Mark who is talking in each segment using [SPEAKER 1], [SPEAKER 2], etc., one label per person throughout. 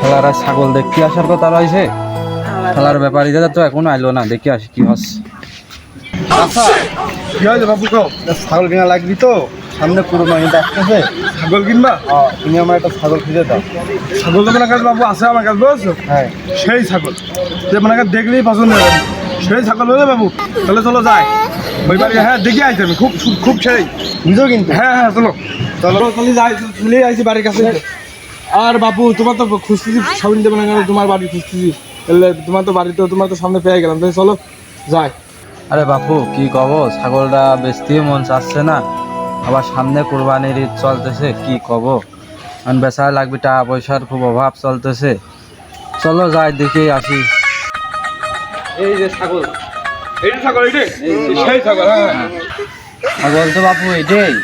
[SPEAKER 1] শালারা ছাগল দেখতে আসার কথা রয়েছে। ব্যাপারী দাদা তো এখনও আইলো না দেখে আসি কি হচ্ছে।
[SPEAKER 2] আচ্ছা কি হয়েছে বাবু কো? ছাগল কিনা লাগবি তো? সামনে পুরো মাইনটা আসতেছে ছাগল কিনবা? হ্যাঁ। তুমি আমার একটা ছাগল খুঁজে দাও।
[SPEAKER 3] ছাগল তো মনে কাছে বাবু আছে আমার কাছে বুঝছ?
[SPEAKER 2] হ্যাঁ।
[SPEAKER 3] সেই ছাগল। যে মনে দেখলেই পছন্দ হবে। সেই ছাগল হলে বাবু। তাহলে চলো যাই। ওই বাড়ি হ্যাঁ দেখে আমি। খুব খুব সেই।
[SPEAKER 2] বুঝো কিন্তু?
[SPEAKER 3] হ্যাঁ হ্যাঁ চলো।
[SPEAKER 2] চলো।
[SPEAKER 3] আইছি বাড়ির কাছে। আর বাবু তোমার তো খুঁজতেছি সাবিন দেবে না কেন? তোমার বাড়ি খুঁজতেছি। তাহলে তোমার তো বাড়িতে তোমার তো সামনে পেয়ে গেলাম। তাহলে চলো যাই।
[SPEAKER 1] আরে বাপু কি কব ছাগলটা বেচতেই মন চাচ্ছে না। আবার সামনে কোরবানির ঈদ চলতেছে কি কব এখন বেচা লাগবে টাকা পয়সার খুব অভাব চলতেছে। চলো যাই দেখে আসি।
[SPEAKER 3] এই যে ছাগল হ্যাঁ।
[SPEAKER 1] ছাগল তো বাপু এটাই।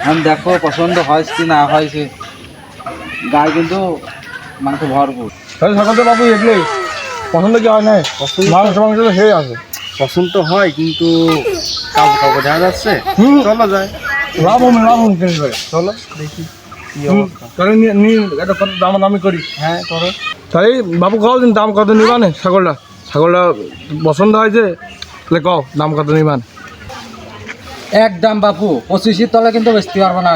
[SPEAKER 1] এখন দেখো পছন্দ হয়েছে কি না হয়েছে গায়ে কিন্তু মাংস ভরপুর।
[SPEAKER 3] তাহলে ছাগল তো বাবু এগুলোই। পছন্দ কি হয় না মাংস মাংস তো সেই আছে।
[SPEAKER 2] পছন্দ তো হয় কিন্তু কাউকে কাউকে দেখা যাচ্ছে।
[SPEAKER 3] হুম।
[SPEAKER 2] চলো যায়
[SPEAKER 3] লাভ হবে লাভ হবে কিনে চলো।
[SPEAKER 2] দেখি
[SPEAKER 3] তাহলে নিয়ে একটা কত দাম দামি করি।
[SPEAKER 2] হ্যাঁ করো।
[SPEAKER 3] তাই বাবু কও দিন দাম কত নিবানে? ছাগলটা ছাগলটা পছন্দ হয়েছে তাহলে কও দাম কত নিবান?
[SPEAKER 1] একদম বাপু পঁচিশের তলে কিন্তু বেচতে পারব না।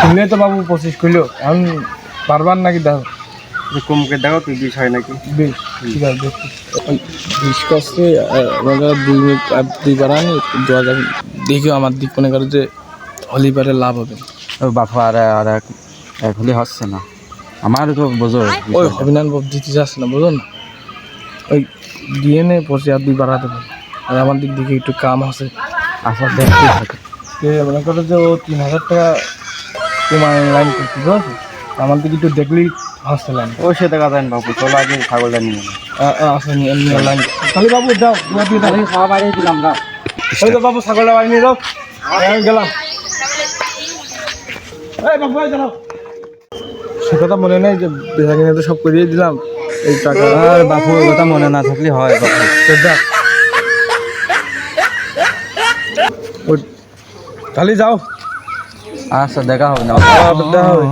[SPEAKER 3] কিনলে তো বাবু পঁচিশ কিলো এখন পারবার নাকি দেখো?
[SPEAKER 2] একটু কমকে দেখো তুই বিষ হয় নাকি?
[SPEAKER 3] বেশ ঠিক আছে বিশ কষ্টে দুই মিনিট দুই বাড়ানি আমার দিক মনে করো যে হলিবারে লাভ হবে।
[SPEAKER 1] বাপু আর আর এক এক হলে হচ্ছে না। আমার তো বোঝো
[SPEAKER 3] ওই অভিনয় বাবু দিতে যাচ্ছে না বুঝুন না। ওই দিয়ে নে পড়ছে আর দুই বাড়াতে পারে আর আমার দিক দেখে একটু কাম আছে।
[SPEAKER 1] আশা দেখতে থাকে?
[SPEAKER 3] যে মনে করো যে ও তিন হাজার টাকা তোমার লাইন করতে বুঝেছ আমার দিকে একটু দেখলেই হাসতে লাইন
[SPEAKER 2] ও সে দেখা যায় বাবু চলো আগে ছাগলটা নিয়ে নাও।
[SPEAKER 3] আসলে নিয়ে নিয়ে লাইন তাহলে বাবু যাও
[SPEAKER 1] খাওয়া বাড়িয়ে দিলাম না
[SPEAKER 3] ওই তো বাবু ছাগলটা বাড়ি নিয়ে যাও। গেলাম। এই বাবু এই সে কথা মনে নেই যে বেচা কিনে তো সব করিয়ে দিলাম। এই টাকা
[SPEAKER 1] আর বাপু কথা মনে না থাকলে হয় বাপু
[SPEAKER 3] দেখ তাহলে যাও।
[SPEAKER 1] আচ্ছা দেখা হবে না।
[SPEAKER 3] দেখা হবে